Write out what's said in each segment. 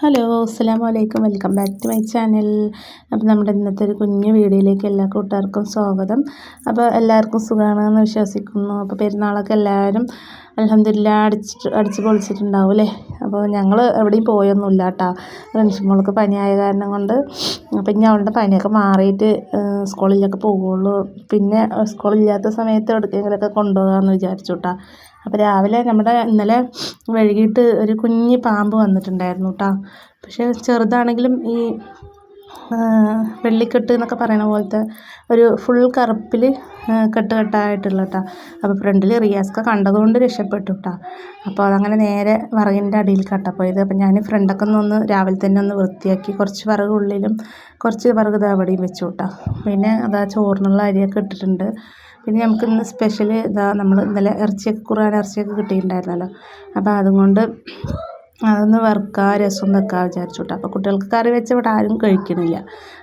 Hello അസ്സാം വലൈക്കും welcome back to my channel അപ്പോൾ നമ്മുടെ ഇന്നത്തെ ഒരു കുഞ്ഞു വീഡിയോയിലേക്ക് എല്ലാ കൂട്ടുകാർക്കും സ്വാഗതം. അപ്പോൾ എല്ലാവർക്കും സുഖമാണെന്ന് വിശ്വസിക്കുന്നു. അപ്പോൾ പെരുന്നാളൊക്കെ എല്ലാവരും അലഹമില്ല അടിച്ചിട്ട് അടിച്ച് പൊളിച്ചിട്ടുണ്ടാവും അല്ലേ? അപ്പോൾ ഞങ്ങൾ എവിടെയും പോയൊന്നുമില്ല കേട്ടോ ഫ്രണ്ട്സ് പനിയായ കാരണം കൊണ്ട് അപ്പം ഇനി അവളുടെ പനിയൊക്കെ മാറിയിട്ട് സ്കൂളിലൊക്കെ പോവുള്ളൂ പിന്നെ സ്കൂളില്ലാത്ത സമയത്ത് എവിടേക്കെങ്കിലുമൊക്കെ കൊണ്ടുപോകാമെന്ന് വിചാരിച്ചു കേട്ടോ അപ്പോൾ രാവിലെ നമ്മുടെ ഇന്നലെ വൈകിട്ട് ഒരു കുഞ്ഞ് പാമ്പ് വന്നിട്ടുണ്ടായിരുന്നു കേട്ടോ പക്ഷേ ചെറുതാണെങ്കിലും ഈ വെള്ളിക്കെട്ട് എന്നൊക്കെ പറയുന്ന പോലത്തെ ഒരു ഫുൾ കറുപ്പിൽ കെട്ട് കെട്ടായിട്ടുള്ള കേട്ടോ അപ്പോൾ ഫ്രണ്ടിൽ റിയാസ്ക കണ്ടതുകൊണ്ട് രക്ഷപ്പെട്ടു കേട്ടോ അപ്പോൾ അതങ്ങനെ നേരെ വിറകിന്റെ അടിയിൽ കട്ടപ്പോയത് അപ്പോൾ ഞാൻ ഫ്രണ്ടൊക്കെ ഒന്ന് രാവിലെ തന്നെ ഒന്ന് വൃത്തിയാക്കി കുറച്ച് വിറക് ഉള്ളിലും കുറച്ച് വിറക് അവിടെയും വെച്ചു കേട്ടോ പിന്നെ അതാ ചോറിനുള്ള അരിയൊക്കെ ഇട്ടിട്ടുണ്ട്. പിന്നെ നമുക്ക് ഇന്ന് സ്പെഷ്യൽ ഇതാ നമ്മൾ ഇന്നലെ ഇറച്ചിയൊക്കെ ഖുർആൻ ഇറച്ചിയൊക്കെ കിട്ടിയിട്ടുണ്ടായിരുന്നല്ലോ. അപ്പോൾ അതുകൊണ്ട് അതൊന്ന് വറുക്കുക രസം വെക്കാൻ വിചാരിച്ചു കേട്ടോ അപ്പോൾ കുട്ടികൾക്ക് കറി വെച്ച ഇവിടെ ആരും കഴിക്കണില്ല.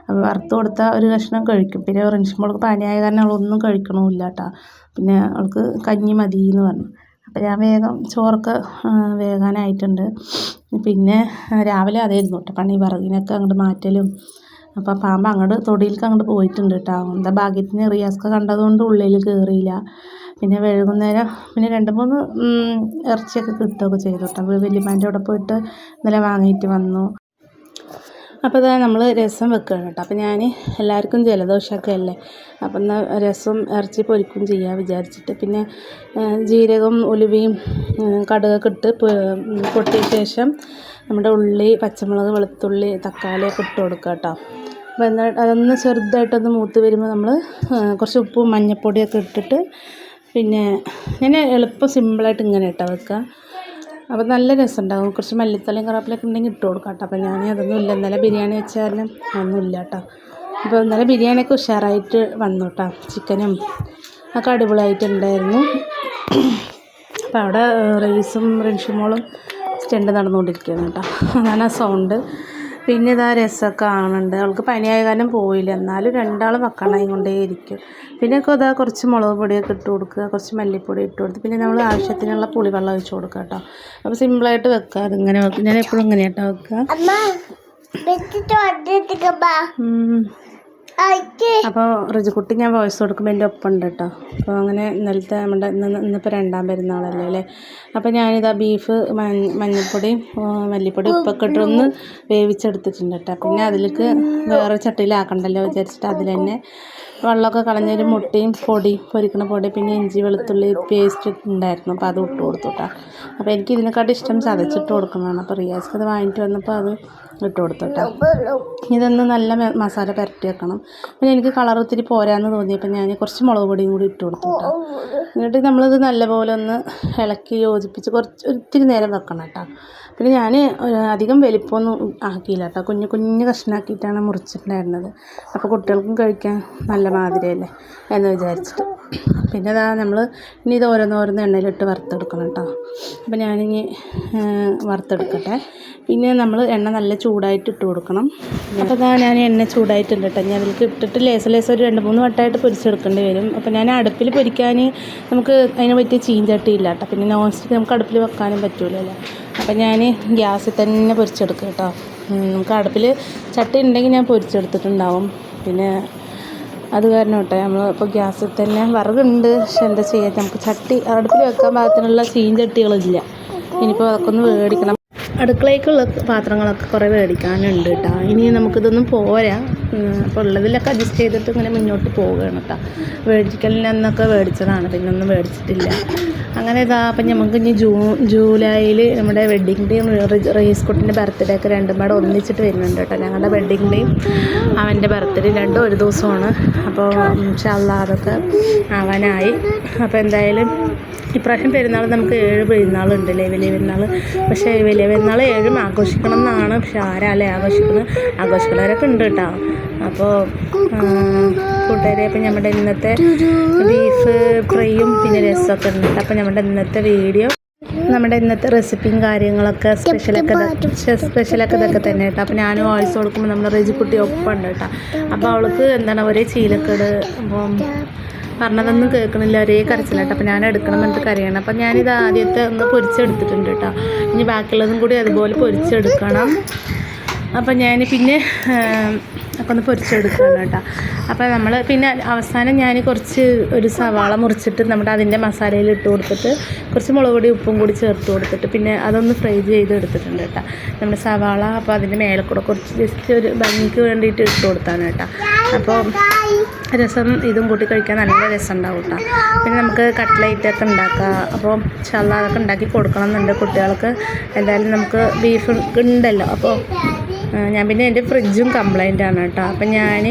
അപ്പോൾ വറുത്ത് കൊടുത്താൽ ഒരു കഷ്ണം കഴിക്കും. പിന്നെ മുളക് പനിയായ കാരണം അവളൊന്നും കഴിക്കണമില്ല കേട്ടോ പിന്നെ അവൾക്ക് കഞ്ഞി മതി എന്ന് പറഞ്ഞു. അപ്പോൾ ഞാൻ വേഗം ചോറൊക്കെ വേകാനായിട്ടുണ്ട്. പിന്നെ രാവിലെ അതായിരുന്നു കേട്ടോ പണി. വിറകിനൊക്കെ അങ്ങോട്ട് മാറ്റലും. അപ്പോൾ പാമ്പ് അങ്ങോട്ട് തൊടിയിലേക്ക് അങ്ങോട്ട് പോയിട്ടുണ്ട് കേട്ടോ എന്താ ഭാഗ്യത്തിന് റിയാസ്ക കണ്ടതുകൊണ്ട് ഉള്ളിൽ കയറിയില്ല പിന്നെ വൈകുന്നേരം പിന്നെ രണ്ട് മൂന്ന് ഇറച്ചിയൊക്കെ കിട്ടുകയൊക്കെ ചെയ്തു കേട്ടോ. അപ്പോൾ വല്യമ്മേന്റെ അവിടെ പോയിട്ട് ഇന്നലെ വാങ്ങിയിട്ട് വന്നു. അപ്പോൾ ഇതാ നമ്മൾ രസം വെക്കുകയാണ് കേട്ടോ. അപ്പോൾ ഞാൻ എല്ലാവർക്കും ജലദോഷമൊക്കെ അല്ലേ അപ്പം എന്നാൽ രസം ഇറച്ചി പൊരിക്കും ചെയ്യാൻ വിചാരിച്ചിട്ട് പിന്നെ ജീരകം ഉലുവയും കടുകൊക്കെ ഇട്ട് പൊട്ടിയ ശേഷം നമ്മുടെ ഉള്ളി പച്ചമുളക് വെളുത്തുള്ളി തക്കാളി ഒക്കെ ഇട്ട് കൊടുക്കുക കേട്ടോ. അപ്പോൾ എന്നാൽ അതൊന്ന് ചെറുതായിട്ടൊന്ന് മൂത്ത് വരുമ്പോൾ നമ്മൾ കുറച്ച് ഉപ്പും മഞ്ഞൾപ്പൊടിയൊക്കെ ഇട്ടിട്ട് പിന്നെ ഇങ്ങനെ എളുപ്പം സിമ്പിളായിട്ട് ഇങ്ങനെ ഇട്ടാൽ വെക്കുക. അപ്പോൾ നല്ല രസമുണ്ടാകും കുറച്ച് മല്ലിത്തലയും കറിവേപ്പിലയൊക്കെ ഉണ്ടെങ്കിൽ ഇട്ട് കൊടുക്കാം കേട്ടോ. അപ്പോൾ ഞാൻ അതൊന്നും ഇല്ല. ഇന്നലെ ബിരിയാണി വെച്ചാലും ഒന്നുമില്ല കേട്ടോ. അപ്പോൾ ഇന്നലെ ബിരിയാണിയൊക്കെ ഉഷാറായിട്ട് വന്നു കേട്ടോ. ചിക്കനും ഒക്കെ അടിപൊളിയായിട്ടുണ്ടായിരുന്നു. അപ്പോൾ അവിടെ റൈസും റിൻഷിമോളും സ്റ്റെൻഡ് നടന്നുകൊണ്ടിരിക്കുകയാണ് കേട്ടോ. അതാണ് ആ സൗണ്ട്. പിന്നെ ഇതാ രസമൊക്കെ ആണുണ്ട് അവൾക്ക് പനിയായ കാരണം പോയില്ല. എന്നാലും രണ്ടാളും മക്കളായി കൊണ്ടേയിരിക്കും പിന്നെ ഒക്കെ ഇതാ കുറച്ച് മുളക് പൊടിയൊക്കെ ഇട്ട് കൊടുക്കുക. കുറച്ച് മല്ലിപ്പൊടി ഇട്ട് കൊടുത്ത്. പിന്നെ നമ്മൾ ആവശ്യത്തിനുള്ള പുളിവെള്ളം ഒഴിച്ച് കൊടുക്കുക കേട്ടോ. അപ്പോൾ സിമ്പിളായിട്ട് വെക്കുക. അതിങ്ങനെ വെക്കുക. ഞാൻ എപ്പോഴും ഇങ്ങനെ കേട്ടോ വെക്കുക അപ്പോൾ റിജുക്കുട്ടി ഞാൻ വോയിസ് കൊടുക്കുമ്പോൾ എന്റെ ഒപ്പം ഉണ്ട് കേട്ടോ. അപ്പോൾ അങ്ങനെ ഇന്നലത്തെ നമ്മുടെ ഇന്ന് ഇന്നിപ്പോൾ രണ്ടാം പെരുന്നാളല്ലേ അല്ലേ? അപ്പോൾ ഞാനിതാ ബീഫ് മഞ്ഞൾപ്പൊടിയും മല്ലിപ്പൊടി ഉപ്പൊക്കെ ഇട്ടൊന്ന് വേവിച്ചെടുത്തിട്ടുണ്ട് കേട്ടോ. പിന്നെ അതിലേക്ക് വേറെ ചട്ടിയിലാക്കണ്ടല്ലോ വിചാരിച്ചിട്ട് അതിൽ തന്നെ വെള്ളമൊക്കെ കളഞ്ഞൊരു മുട്ടയും പൊടി പൊരിക്കണ പൊടി പിന്നെ ഇഞ്ചി വെളുത്തുള്ളി പേസ്റ്റ് ഉണ്ടായിരുന്നു. അപ്പോൾ അത് ഇട്ട് കൊടുത്തു കേട്ടോ. അപ്പോൾ എനിക്ക് ഇതിനെക്കാട്ടും ഇഷ്ടം ചതച്ചിട്ട് കൊടുക്കുന്നതാണ്. അപ്പോൾ റിയാസ് അത് വാങ്ങിയിട്ട് വന്നപ്പോൾ അത് ഇട്ട് കൊടുത്തിട്ട്. ഇതൊന്ന് നല്ല മസാല പുരട്ടി വെക്കണം. പിന്നെ എനിക്ക് കളർ ഒത്തിരി പോരാന്ന് തോന്നിയപ്പോൾ ഞാൻ കുറച്ച് മുളക് പൊടിയും കൂടി ഇട്ട് കൊടുത്തു കേട്ടോ എന്നിട്ട് നമ്മളിത് നല്ലപോലെ ഒന്ന് ഇളക്കി യോജിപ്പിച്ച് കുറച്ച് ഒത്തിരി നേരം വെക്കണം കേട്ടോ പിന്നെ ഞാൻ അധികം വലിപ്പമൊന്നും ആക്കിയില്ല കേട്ടോ കുഞ്ഞു കുഞ്ഞു കഷ്ണാക്കിയിട്ടാണ് മുറിച്ചിട്ടുണ്ടായിരുന്നത്. അപ്പോൾ കുട്ടികൾക്കും കഴിക്കാൻ നല്ല മാതിരിയല്ലേ. എന്ന് വിചാരിച്ചിട്ട്. പിന്നെ അതാ നമ്മൾ ഇനി ഇത് ഓരോന്നോരോന്ന് എണ്ണയിലിട്ട് വറുത്തെടുക്കണം കേട്ടോ. അപ്പോൾ ഞാനിനി വറുത്തെടുക്കട്ടെ. പിന്നെ നമ്മൾ എണ്ണ നല്ല ചൂടായിട്ട് ഇട്ട് കൊടുക്കണം. അപ്പോൾ അതാ ഞാൻ എണ്ണ ചൂടായിട്ടുണ്ട് കേട്ടോ. ഞാൻ അതിലേക്ക് ഇട്ടിട്ട് ലേസ ലേസ ഒരു രണ്ട് മൂന്ന് വട്ടമായിട്ട് പൊരിച്ചെടുക്കേണ്ടി വരും. അപ്പോൾ ഞാൻ അടുപ്പിൽ പൊരിക്കാൻ നമുക്ക് അതിന് പറ്റിയ ചീഞ്ചട്ടിയില്ല കേട്ടോ. പിന്നെ നോൺ സ്റ്റിക്ക് നമുക്ക് അടുപ്പിൽ വെക്കാനും പറ്റൂലല്ലോ അപ്പം ഞാൻ ഗ്യാസിൽ തന്നെ പൊരിച്ചെടുക്കും കേട്ടോ. നമുക്ക് അടുപ്പിൽ ചട്ടി ഉണ്ടെങ്കിൽ ഞാൻ പൊരിച്ചെടുത്തിട്ടുണ്ടാവും. പിന്നെ അത് കാരണം കേട്ടോ നമ്മൾ ഇപ്പോൾ ഗ്യാസിൽ തന്നെ വിറകുണ്ട്. പക്ഷെ എന്താ ചെയ്യുക നമുക്ക് ചട്ടി അടുപ്പിൽ വെക്കാൻ പാകത്തിനുള്ള ചീഞ്ചട്ടികളില്ല ഇനിയിപ്പോൾ അതൊക്കെ ഒന്ന് മേടിക്കണം അടുക്കളയ്ക്കുള്ള പാത്രങ്ങളൊക്കെ കുറേ മേടിക്കാനുണ്ട് കേട്ടോ. ഇനി നമുക്കിതൊന്നും പോരാ. അപ്പോൾ ഉള്ളതിലൊക്കെ അഡ്ജസ്റ്റ് ചെയ്തിട്ട് ഇങ്ങനെ മുന്നോട്ട് പോവുകയാണ് കേട്ടോ മേടിക്കലിൽ നിന്നൊക്കെ മേടിച്ചതാണ് പിന്നെ ഒന്നും മേടിച്ചിട്ടില്ല അങ്ങനെ ഇതാ അപ്പം നമുക്ക് ഇനി ജൂ ജൂലൈയിൽ നമ്മുടെ വെഡ്ഡിങ് ഡേയും റേസ് കുട്ടിന്റെ ബർത്ത്ഡേ ഒക്കെ രണ്ടും പാടെ ഒന്നിച്ചിട്ട് വരുന്നുണ്ട് കേട്ടോ ഞങ്ങളുടെ വെഡ്ഡിങ് ഡേയും അവന്റെ ബർത്ത്ഡേ രണ്ടും ഒരു ദിവസമാണ്. അപ്പോൾ അതൊക്കെ ആവാനായി. അപ്പോൾ എന്തായാലും ഇപ്രാവശ്യം പെരുന്നാൾ നമുക്ക് ഏഴ് പെരുന്നാളുണ്ട് അല്ലേ വലിയ പെരുന്നാൾ പക്ഷേ വലിയ പെരുന്നാൾ ഏഴും ആഘോഷിക്കണം എന്നാണ് പക്ഷെ ആരാല്ലേ ആഘോഷിക്കുന്നത് ആഘോഷിക്കുന്നവരൊക്കെ ഉണ്ട് കേട്ടോ അപ്പോൾ കൂട്ടുകാരെ അപ്പം നമ്മുടെ ഇന്നത്തെ ബീഫ് ഫ്രൈയും പിന്നെ രസമൊക്കെ ഉണ്ട്. അപ്പോൾ നമ്മുടെ ഇന്നത്തെ വീഡിയോ നമ്മുടെ ഇന്നത്തെ റെസിപ്പിയും കാര്യങ്ങളൊക്കെ സ്പെഷ്യലൊക്കെ സ്പെഷ്യലൊക്കെ ഇതൊക്കെ തന്നെ കേട്ടോ. അപ്പോൾ ഞാനും വോയിസ് കൊടുക്കുമ്പോൾ നമ്മുടെ റെജിക്കുട്ടി ഒപ്പം ഉണ്ട് കേട്ടോ. അപ്പോൾ അവൾക്ക് എന്താണ് ഒരേ ചീലക്കേട്. അപ്പം പറഞ്ഞതൊന്നും കേൾക്കണില്ല ഒരേ കരച്ചിലാട്ടോ അപ്പോൾ ഞാൻ എടുക്കണം എന്നിട്ട് കരയണം. അപ്പോൾ ഞാനിത് ആദ്യത്തെ ഒന്ന് പൊരിച്ചെടുത്തിട്ടുണ്ട് കേട്ടോ. ഇനി ബാക്കിയുള്ളതും കൂടി അതുപോലെ പൊരിച്ചെടുക്കണം. അപ്പോൾ ഞാൻ പിന്നെ ഒക്കെ ഒന്ന് പൊരിച്ചെടുക്കണം കേട്ടോ. അപ്പോൾ നമ്മൾ പിന്നെ അവസാനം ഞാൻ കുറച്ച് ഒരു സവാള മുറിച്ചിട്ട് നമ്മുടെ അതിന്റെ മസാലയിൽ ഇട്ട് കൊടുത്തിട്ട് കുറച്ച് മുളക് പൊടി ഉപ്പും കൂടി ചേർത്ത് കൊടുത്തിട്ട് പിന്നെ അതൊന്ന് ഫ്രൈ ചെയ്ത് എടുത്തിട്ടുണ്ട് കേട്ടോ. നമ്മുടെ സവാള അപ്പോൾ അതിന്റെ മേലെ കൂടെ കുറച്ച് ജസ്റ്റ് ഒരു ഭംഗിക്ക് വേണ്ടിയിട്ട് ഇട്ട് കൊടുത്താണ് കേട്ടോ. അപ്പോൾ രസം ഇതും കൂട്ടി കഴിക്കാൻ നല്ല രസം ഉണ്ടാവും കേട്ടോ. പിന്നെ നമുക്ക് കട്ട്ലൈറ്റ് ഒക്കെ ഉണ്ടാക്കാം. അപ്പോൾ ചള്ളാതൊക്കെ ഉണ്ടാക്കി കൊടുക്കണം എന്നുണ്ട് കുട്ടികൾക്ക്. എന്തായാലും നമുക്ക് ബീഫ് ഉണ്ടല്ലോ. അപ്പോൾ ഞാൻ പിന്നെ എന്റെ ഫ്രിഡ്ജും കംപ്ലൈന്റ് ആണ് കേട്ടോ. അപ്പം ഞാൻ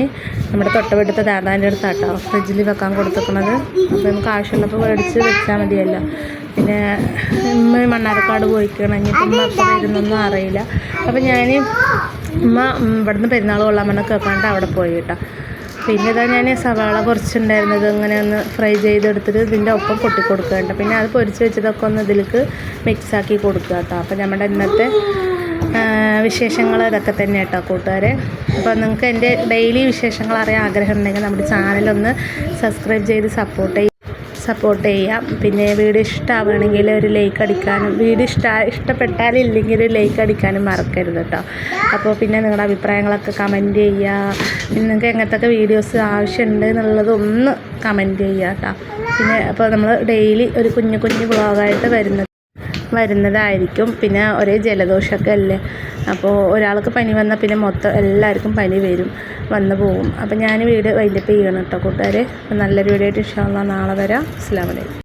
നമ്മുടെ തൊട്ടടുത്ത ദാദാന്റെ അടുത്താട്ടോ ഫ്രിഡ്ജിൽ വെക്കാൻ കൊടുത്തേക്കണത് അപ്പോൾ നമുക്ക് ആവശ്യമുള്ളപ്പോൾ മേടിച്ച് വെച്ചാൽ മതിയല്ലോ. പിന്നെ ഉമ്മ മണ്ണാർക്കാട് പോയിക്കണം. ഇനിയിപ്പം ഉമ്മ അപ്പോൾ വരുന്നൊന്നും അറിയില്ല. അപ്പം ഞാൻ ഉമ്മ ഇവിടുന്ന് പെരുന്നാൾ കൊള്ളാൻ വേണ്ടി കേൾക്കാണ്ട് അവിടെ പോയി കേട്ടോ. പിന്നെ ഇതാ ഞാൻ സവാള കുറച്ചുണ്ടായിരുന്നത് ഇങ്ങനെ ഒന്ന് ഫ്രൈ ചെയ്തെടുത്തിട്ട് ഇതിന്റെ ഒപ്പം പൊട്ടിക്കൊടുക്കുന്നുണ്ട് പിന്നെ അത് പൊരിച്ച് വെച്ചതൊക്കെ ഒന്ന് ഇതിലേക്ക് മിക്സാക്കി കൊടുക്കുക കേട്ടോ. അപ്പോൾ നമ്മുടെ ഇന്നത്തെ വിശേഷങ്ങൾ ഇതൊക്കെ തന്നെ കേട്ടോ കൂട്ടുകാരെ. അപ്പോൾ നിങ്ങൾക്ക് എന്റെ ഡെയിലി വിശേഷങ്ങൾ അറിയാൻ ആഗ്രഹം ഉണ്ടെങ്കിൽ നമ്മുടെ ചാനലൊന്ന് സബ്സ്ക്രൈബ് ചെയ്ത് സപ്പോർട്ട് ചെയ്യും സപ്പോർട്ട് ചെയ്യാം പിന്നെ വീഡിയോ ഇഷ്ടമാവുകയാണെങ്കിൽ ഒരു ലൈക്ക് അടിക്കാനും വീഡിയോ ഇഷ്ട ഇഷ്ടപ്പെട്ടാലില്ലെങ്കിൽ ഒരു ലൈക്ക് അടിക്കാനും മറക്കരുത് കേട്ടോ അപ്പോൾ പിന്നെ നിങ്ങളുടെ അഭിപ്രായങ്ങളൊക്കെ കമന്റ് ചെയ്യുക. പിന്നെ നിങ്ങൾക്ക് എങ്ങനത്തെ വീഡിയോസ് ആവശ്യമുണ്ട് എന്നുള്ളത് ഒന്ന് കമന്റ് ചെയ്യുക കേട്ടോ പിന്നെ അപ്പോൾ നമ്മൾ ഡെയിലി ഒരു കുഞ്ഞു കുഞ്ഞു വ്ളോഗായിട്ട് വരുന്നത് വരുന്നതായിരിക്കും. പിന്നെ ഒരേ ജലദോഷമൊക്കെ അല്ലേ അപ്പോൾ ഒരാൾക്ക് പനി വന്നാൽ പിന്നെ മൊത്തം എല്ലാവർക്കും പനി വരും വന്നു പോകും. അപ്പോൾ ഞാൻ വീഡിയോ വൈൻഡപ്പ് ചെയ്യണം കേട്ടോ കൂട്ടുകാരെ. നല്ലൊരു വീഡിയോ ആയിട്ട് ഇഷ്ടമുള്ള നാളെ വരാം. അസ്സാം വലൈക്കും